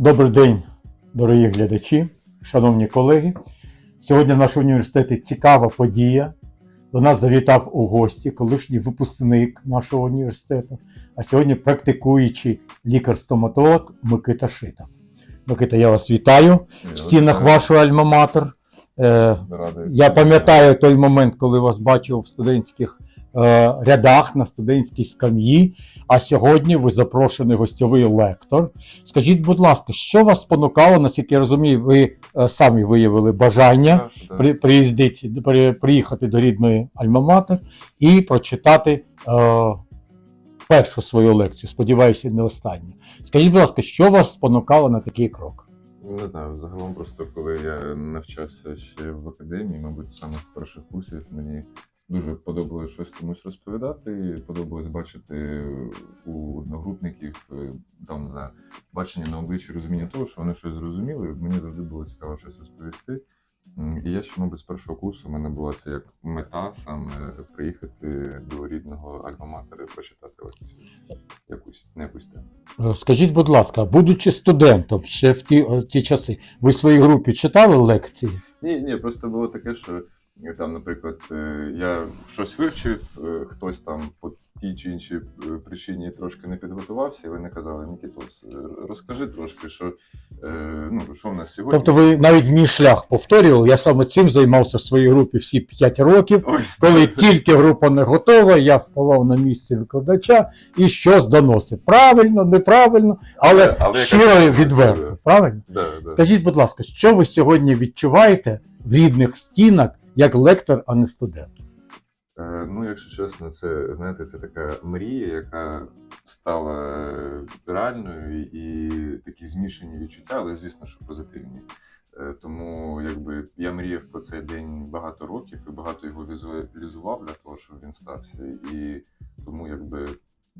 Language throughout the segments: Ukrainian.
Добрий день, дорогі глядачі, шановні колеги. Сьогодні в нашому університеті цікава подія. До нас завітав у гості колишній випускник нашого університету, а сьогодні практикуючий лікар-стоматолог Микита Шитов. Микита, я вас вітаю в стінах вашого альма-матер. Е, Я пам'ятаю той момент, коли вас бачив в студентських рядах на студентській скам'ї. А сьогодні ви запрошений гостьовий лектор. Скажіть, будь ласка, що вас спонукало, наскільки я розумію, ви е, самі виявили бажання при, приїздити, при, приїхати до рідної Альма-Матер і прочитати е, першу свою лекцію. Сподіваюся, не останню. Скажіть, будь ласка, що вас спонукало на такий крок? Не знаю, загалом просто коли я навчався ще в академії, мабуть, саме в перших курсах мені дуже подобалось щось комусь розповідати. Подобалось бачити у одногрупників е, там за бачення на обличчі розуміння того, що вони щось зрозуміли. Мені завжди було цікаво щось розповісти. І я ще, мабуть, з першого курсу у мене була це як мета саме приїхати до рідного альма-матера і прочитати лекцію. Якусь, не якусь тему. Е, Скажіть, будь ласка, будучи студентом ще в ті, ті часи, ви в своїй групі читали лекції? Ні, ні, просто було таке, що там, наприклад, е, я щось вивчив, е, хтось там по тій чи іншій е, причині трошки не підготувався, і вони казали, Нікітос, розкажи трошки, що, ну, що в нас сьогодні. Тобто ви навіть мій шлях повторювали, я саме цим займався в своїй групі всі 5 років. Ось Коли так. тільки група не готова, я ставав на місці викладача і щось доносив. Правильно, неправильно, але, Але- щиро і відверто. Правильно? Да, да. Скажіть, будь ласка, що ви сьогодні відчуваєте в рідних стінах як лектор, а не студент? Е, Ну, якщо чесно, це знаєте, це така мрія, яка стала е, реальною, і такі змішані відчуття, але звісно, що позитивні. Е, Тому якби я мріяв про цей день багато років і багато його візуалізував для того, щоб він стався. І тому якби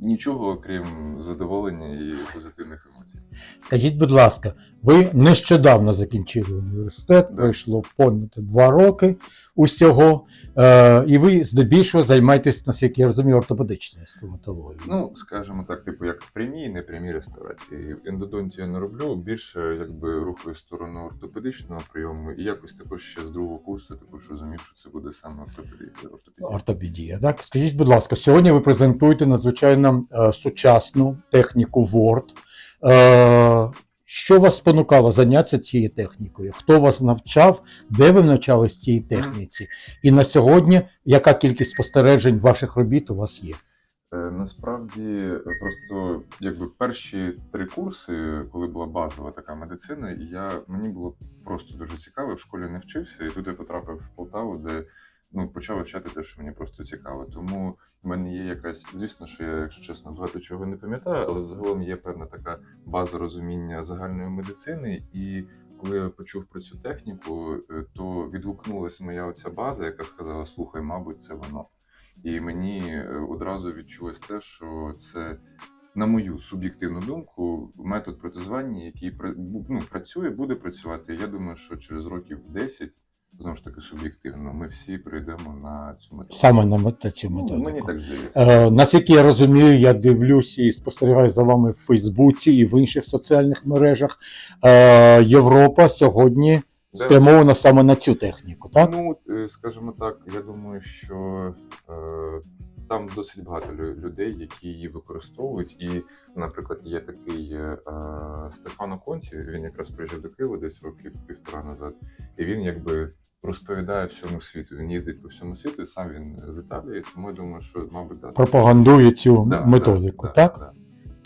нічого окрім задоволення і позитивних емоцій. Скажіть, будь ласка, ви нещодавно закінчили університет, пройшло понад два роки усього, е, і ви здебільшого займаєтесь, наскільки я розумію, ортопедичною стоматологією. Ну, скажімо так, типу, як прямі і непрямі реставрації. Ендодонтію я не роблю, більше якби рухаю сторону ортопедичного прийому, і якось також ще з другого курсу також розумів, що це буде саме ортопедія. ортопедія. Ортопедія. Так? Скажіть, будь ласка, сьогодні ви презентуєте надзвичайно е, сучасну техніку Word. Е, що вас спонукало зайнятися цією технікою? Хто вас навчав? Де ви навчались цій техніці? І на сьогодні яка кількість спостережень ваших робіт у вас є? Е, Насправді, е, просто якби перші три курси, коли була базова така медицина, і я мені було просто дуже цікаво. В школі не вчився, і тут я потрапив в Полтаву, де ну почав вивчати те, що мені просто цікаво. Тому в мене є якась, звісно, що я, якщо чесно, багато чого не пам'ятаю, але загалом є певна така база розуміння загальної медицини. І коли я почув про цю техніку, е, то відгукнулася моя оця база, яка сказала: слухай, мабуть, це воно. І мені е, одразу відчулось те, що це, на мою суб'єктивну думку, метод протезування, який ну, працює, буде працювати. Я думаю, що через років 10, знову ж таки, суб'єктивно, ми всі прийдемо на цю методу. Саме на мета- цю Ну, методику? мені так здається. Е, наскільки я розумію, я дивлюсь і спостерігаю за вами в Фейсбуці і в інших соціальних мережах. Е, Європа сьогодні Да. спрямована саме на цю техніку, так? Ну, е, скажімо так, я думаю, що е, там досить багато лю- людей, які її використовують. І, наприклад, є такий е, е, Стефано Конті, він якраз приїжджав до Києва десь років півтора назад, і він якби розповідає всьому світу. Він їздить по всьому світу, і сам він з Італії, тому я думаю, що, мабуть, да, Пропагандує цю Да, методику, да, так?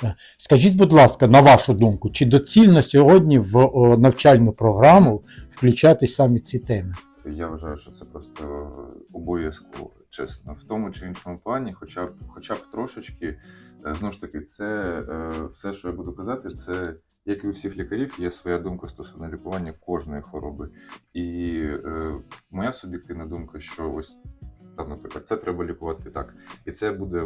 да. Скажіть, будь ласка, на вашу думку, чи доцільно сьогодні в навчальну програму включати саме ці теми? Я вважаю, що це просто обов'язково, чесно, в тому чи іншому плані, хоча б, хоча б трошечки. Е, Знову ж таки, це е, все, що я буду казати, це як і у всіх лікарів, є своя думка стосовно лікування кожної хвороби. І е, моя суб'єктивна думка, що ось там, наприклад, це треба лікувати так. І це буде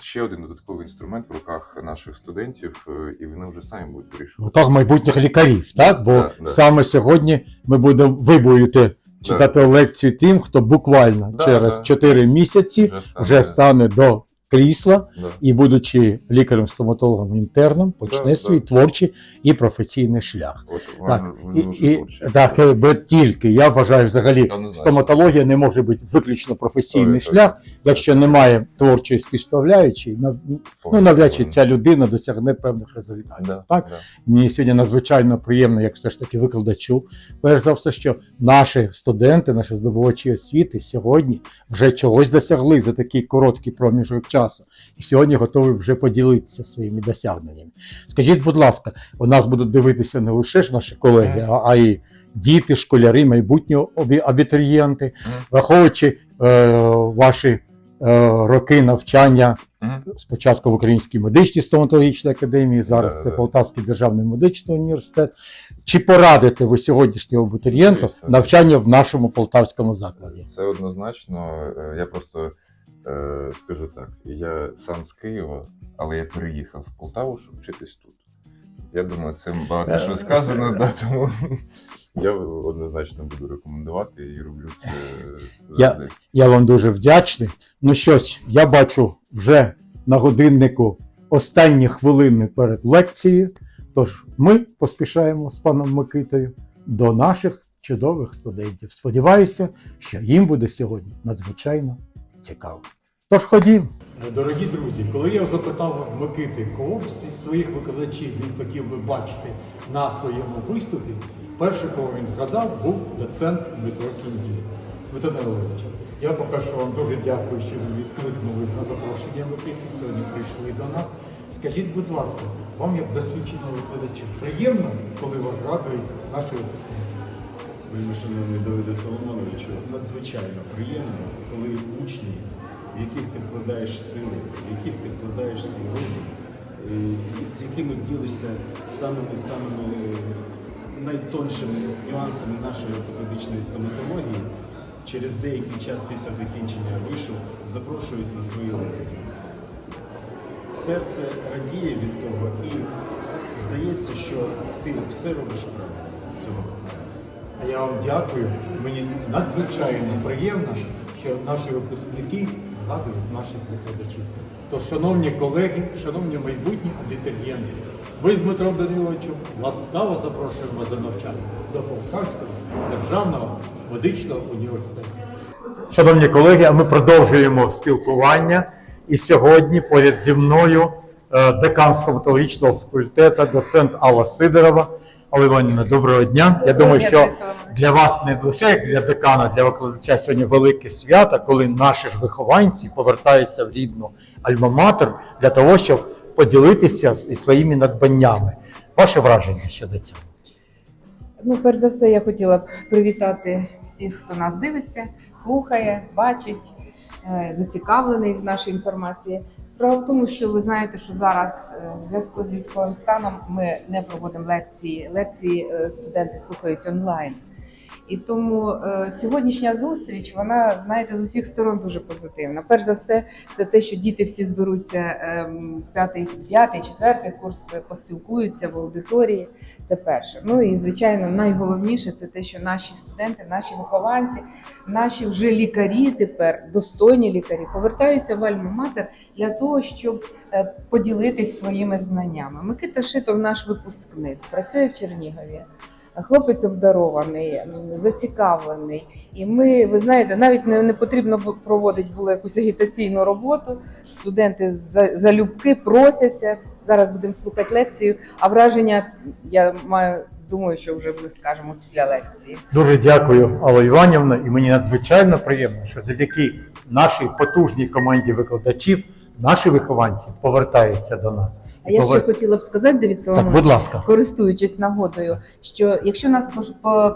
ще один додатковий інструмент в руках наших студентів, е, і вони вже самі будуть вирішувати. руках майбутніх лікарів, так? Бо Да, да. саме сьогодні ми будемо, ви будете читати лекцію тим, хто буквально Да, через да. 4 місяці стане- вже стане до крісла Да. і, будучи лікарем-стоматологом інтерном, почне Да, свій да. творчий і професійний шлях. От, Так, І, і, так, е, бо тільки я вважаю, взагалі, Однозначно. стоматологія не може бути виключно професійний Сто шлях, якщо немає творчої співставляючої, нав- ну навряд чи ця людина досягне певних результатів. Да, Так? да. Мені сьогодні надзвичайно приємно, як все ж таки викладачу. Перш за все, що наші студенти, наші здобувачі освіти сьогодні вже чогось досягли за такий короткий проміжок часу, і сьогодні готові вже поділитися своїми досягненнями. Скажіть, будь ласка, у нас будуть дивитися не лише ж наші колеги, а, а й діти, школяри, майбутні абітурієнти, враховуючи е, ваші е, роки навчання спочатку в Українській медичній стоматологічній академії, зараз це. Полтавський державний медичний університет. Чи порадите ви сьогоднішнього абітурієнту навчання в нашому полтавському закладі? Це однозначно. Е, Я просто скажу так: я сам з Києва, але я переїхав в Полтаву, щоб вчитись тут. Я думаю, цим багато Е, що сказано, да, тому я однозначно буду рекомендувати і роблю це Я- Я вам дуже вдячний. Ну щось, я бачу вже на годиннику останні хвилини перед лекцією. Тож ми поспішаємо з паном Микитою до наших чудових студентів. Сподіваюся, що їм буде сьогодні надзвичайно цікаво. Тож ходім. Дорогі друзі, коли я запитав Микити, кого з своїх викладачів він хотів би бачити на своєму виступі, перший, кого він згадав, був доцент Дмитро Кіндій. Дмитро Данилович, я поки що вам дуже дякую, що ви відкликнулись на запрошення Микити, сьогодні прийшли до нас. Скажіть, будь ласка, вам як досвідченому викладачу приємно, коли вас радують наші випускники? Вельми шановний Давиде Соломоновичу, надзвичайно приємно, коли учні, в яких ти вкладаєш сили, в яких ти вкладаєш свій розум, е, з якими ділишся самими самими е, найтоншими нюансами нашої ортопедичної стоматології, через деякий час після закінчення вишу запрошують на свої лекції. Серце радіє від того і здається, що ти все робиш правильно. А я вам дякую. Мені надзвичайно приємно, що наші випускники згадують наших викладачів. То, шановні колеги, шановні майбутні абітурієнти, ми з Дмитром Даниловичем ласкаво запрошуємо до навчання до Полтавського державного медичного університету. Шановні колеги, а ми продовжуємо спілкування. І сьогодні поряд зі мною е, декан стоматологічного факультету, доцент Алла Сидорова. Алла Іванівна, доброго дня. Я думаю, що для вас не лише як для декана, для викладача сьогодні велике свято, коли наші ж вихованці повертаються в рідну альма-матер для того, щоб поділитися зі своїми надбаннями. Ваше враження щодо цього? Ну, перш за все, я хотіла б привітати всіх, хто нас дивиться, слухає, бачить, е, зацікавлений в нашій інформації. Справа в тому, що ви знаєте, що зараз е, в зв'язку з військовим станом ми не проводимо лекції. Лекції е, студенти слухають онлайн. І тому е, сьогоднішня зустріч, вона, знаєте, з усіх сторон дуже позитивна. Перш за все, це те, що діти всі зберуться ем, п'ятий, п'ятий, четвертий курс, е, поспілкуються в аудиторії. Це перше. Ну і звичайно, найголовніше це те, що наші студенти, наші вихованці, наші вже лікарі тепер, достойні лікарі, повертаються в Альма-Матер для того, щоб е, поділитись своїми знаннями. Микита Шитов, наш випускник, працює в Чернігові. Хлопець обдарований, зацікавлений, і ми, ви знаєте, навіть не, не потрібно проводити було якусь агітаційну роботу. Студенти за- залюбки просяться. Зараз будемо слухати лекцію. А враження я маю, думаю, що вже ми скажемо після лекції. Дуже дякую, Алла Іванівна, і мені надзвичайно приємно, що завдяки нашій потужній команді викладачів наші вихованці повертаються до нас. А я Повер- ще хотіла б сказати, Давід Так, будь ласка. користуючись нагодою, що якщо нас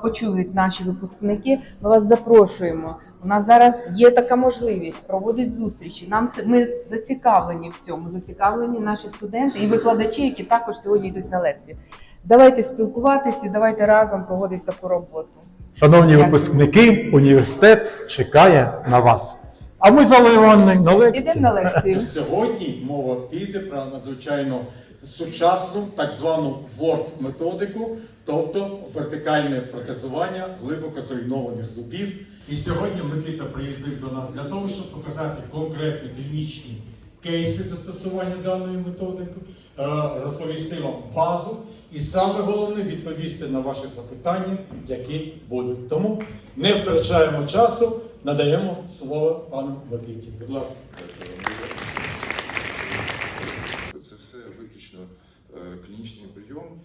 почують наші випускники, ми вас запрошуємо. У нас зараз є така можливість проводити зустрічі. Нам це ми зацікавлені в цьому, зацікавлені наші студенти і викладачі, які також сьогодні йдуть на лекцію. Давайте спілкуватися, давайте разом проводити таку роботу. Шановні Дякую. випускники, університет чекає на вас. А ми з Івановною на лекції. Ідемо на лекцію. Сьогодні мова піде про надзвичайно сучасну так звану ворд-методику, тобто вертикальне протезування глибоко зруйнованих зубів. І сьогодні Микита приїздив до нас для того, щоб показати конкретні клінічні кейси застосування даної методики, е, розповісти вам базу і саме головне відповісти на ваші запитання, які будуть. Тому не втрачаємо часу, надаємо слово пану Микиті. Будь ласка. Це все виключно е, клінічний прийом.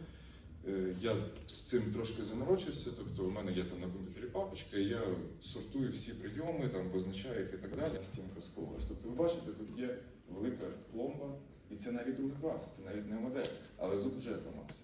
Е, Я з цим трошки заморочився, тобто у мене є там на комп'ютері папочка, і я сортую всі прийоми, там позначаю їх і так далі. Стінка сковалась. Тобто, ви бачите, тут є велика пломба, і це навіть другий клас, це навіть не модель, але зуб вже зламався.